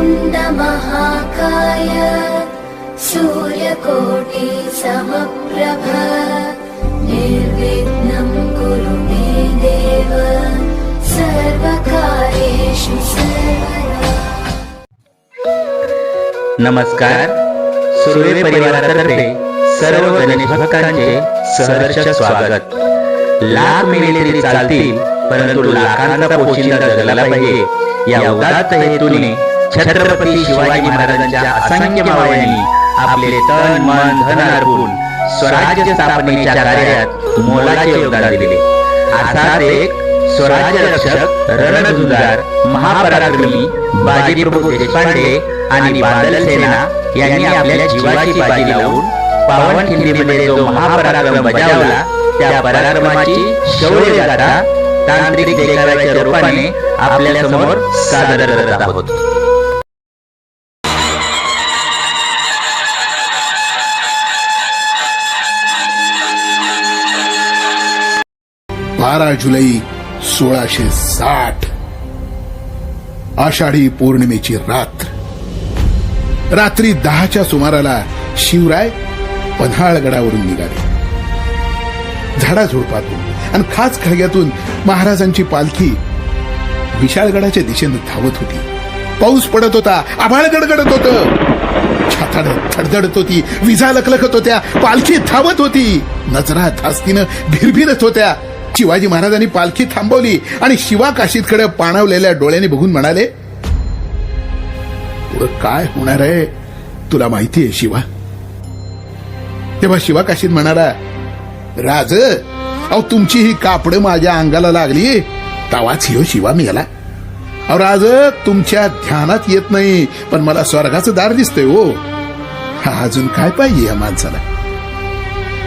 वक्रतुण्ड महाकाय सूर्यकोटि समप्रभ निर्विघ्नं कुरु मे देव सर्वकारेषु नमस्कार। सुर्वे परिवारातर्फे सर्व गणेश भक्तांचे सहर्ष स्वागत। लाख मिळले तरी चालतील परंतु लाखांचा पोशिंदा जगला पाहिजे या उदात्त हेतूने छत्रपती शिवाजी महाराजांच्या असंख्य मावळ्यांनी आपले तन मन धन अर्पून स्वराज्य स्थापनेच्या कार्यात मोलाचे योगदान दिले. असाच एक स्वराज्य रक्षक रणधुंदार महापराक्रमी बाजीप्रभू देशपांडे आणि बादल सेना यांनी आपल्या जीवाची बाजी लावून पावनखिंडीमध्ये जो महापराक्रम बजावला त्या पराक्रमाची शौर्य गाथा तांत्रिक देखाव्याच्या रूपाने आपल्यासमोर सादर करत आहोत. बारा जुलै सोळाशे साठ. आषाढी पौर्णिमेची रात्र. रात्री दहाच्या सुमाराला शिवराय पन्हाळगडावरून निघाले. झाडाझुडपातून आणि खास खळग्यातून महाराजांची पालखी विशाळगडाच्या दिशेनं धावत होती. पाऊस पडत होता आभाळ गडगडत होत. छाताड थडधडत होती विजा लखलखत होत्या पालखी धावत होती. नजरा धास्तीनं भिरभिरत होत्या. शिवाजी महाराजांनी पालखी थांबवली आणि शिवा काशीतकडे पाणावलेल्या डोळ्याने बघून म्हणाले काय होणार आहे तुला माहिती आहे शिवा? तेव्हा शिवा काशीत म्हणाला राज अहो तुमची ही कापड माझ्या अंगाला लागली तवाच हिओ शिवा मी याला अहो राज तुमच्या ध्यानात येत नाही पण मला स्वर्गाचं दार दिसतंय हो. हा अजून काय पाहिजे या माणसाला?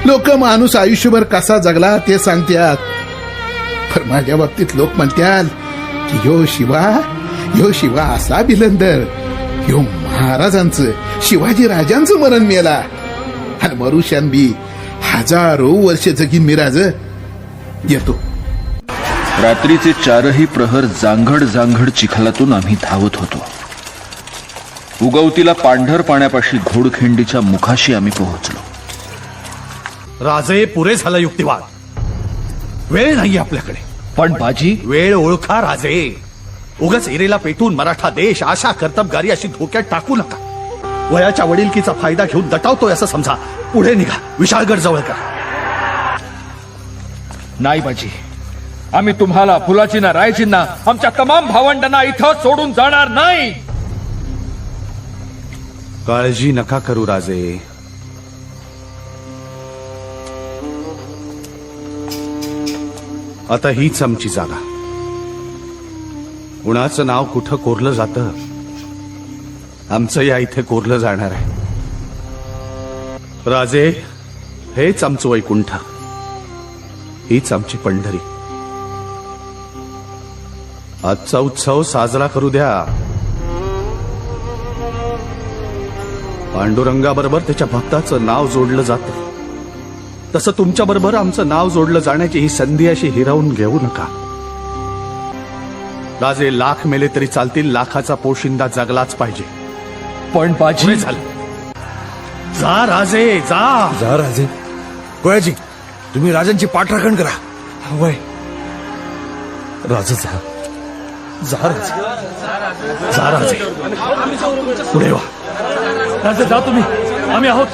लोक माणूस आयुष्यभर कसा जगला ते सांगतात पण माझ्या बाबतीत लोक म्हणतात की ह्यो शिवा ह्यो शिवा असा बिलंदर ह्यो महाराजांचं शिवाजी राजांचं मरण मेला. आणि मरुशान बी हजारो वर्ष जगीन मिराज येतो. रात्रीचे चारही प्रहर जांघड जांघड चिखलातून आम्ही धावत होतो. उगवतीला पांढर पाण्यापाशी घोडखिंडीच्या मुखाशी आम्ही पोहोचलो. राजे पुरे झाला युक्तिवाद. वेळ नाही आपल्याकडे. पण बाजी वेळ ओळखा राजे. उगाच एरेला पेटून मराठा देश आशा कर्तबगारी अशी धोक्यात टाकू नका. वयाच्या वडिलकीचा फायदा घेऊन दटावतोय असं समजा. पुढे निघा. विशाळगड जवळ करा. नाही बाजी. आम्ही तुम्हाला फुलाचीना रायचींना आमच्या तमाम भावंडांना इथं सोडून जाणार नाही. काळजी नका करू राजे. आता हीच आमची जागा. कुणाचं नाव कुठं कोरलं जातं? आमचं या इथे कोरलं जाणार आहे. राजे हेच आमचं वैकुंठ. हीच आमची पंढरी. आजचा उत्सव साजरा करू द्या. पांडुरंगाबरोबर त्याच्या भक्ताचं नाव जोडलं जातं. तसं तुमच्या बरोबर आमचं नाव जोडलं जाण्याची ही संधी अशी हिरावून घेऊ नका. राजे लाख मेले तरी चालतील लाखाचा पोशिंदा जगलाच पाहिजे. पण बाजी पुरे झालं जा राजे जा. जा राजे. गोळ्याजी तुम्ही राजांची पाठराखण करा. वय. राजा जा. जा राजे. जा राजे. पुढे वा. राजे जा तुम्ही. आम्ही आहोत.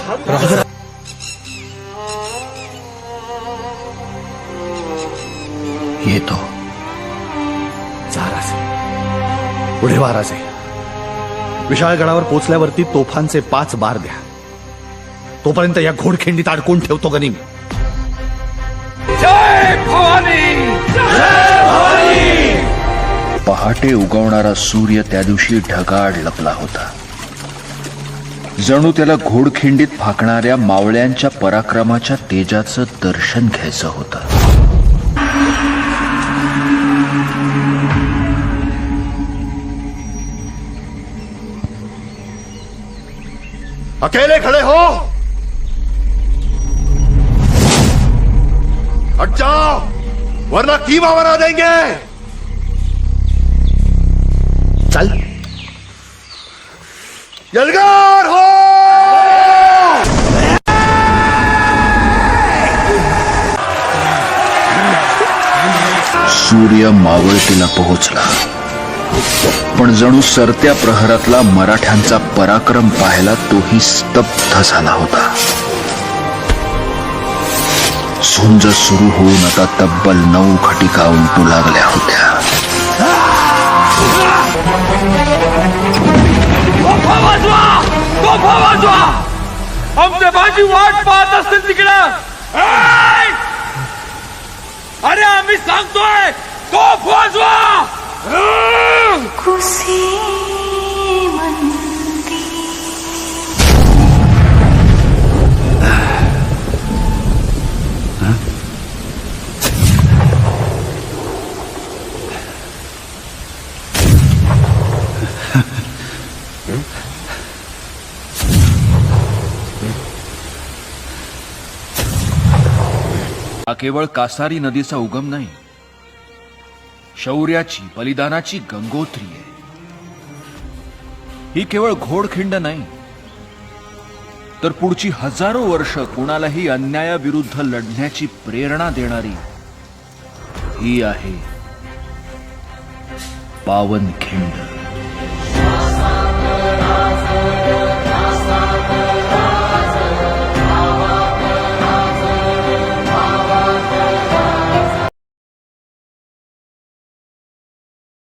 येतो. राजे पुढे वा राजे विशाळगडावर पोचल्यावरती तोफांचे पाच बार द्या. तोपर्यंत या घोडखिंडीत अडकून ठेवतो गनिमी जय भवानी! पहाटे उगवणारा सूर्य त्या दिवशी ढगाड लपला होता. जणू त्याला घोडखिंडीत फाकणाऱ्या मावळ्यांच्या पराक्रमाच्या तेजाचं दर्शन घ्यायचं होतं. अकेले खड़े हो। हट जाओ, वरना कीमा बना देंगे। चल। जलगार हो। सूर्य मावल टीला पहुँच पोहोचला. पण जणू सरत्या प्रहरातला मराठ्यांचा पराक्रम पाहायला तोही स्तब्ध झाला होता. झुंज सुरू होऊन आता तब्बल नऊ खटिका उमटू लागल्या होत्या. आमच्या भाजी वाट पाहत असतील तिकडं. अरे आम्ही सांगतोय तो वाजवा! कुसे मंदी हा केवळ कासारी नदीचा उगम नाही शौर्याची बलिदानाची गंगोत्री आहे. ही केवळ घोडखिंड नाही तर पुढची हजारो वर्ष कुणालाही अन्यायाविरुद्ध लढण्याची प्रेरणा देणारी ही आहे पावनखिंड.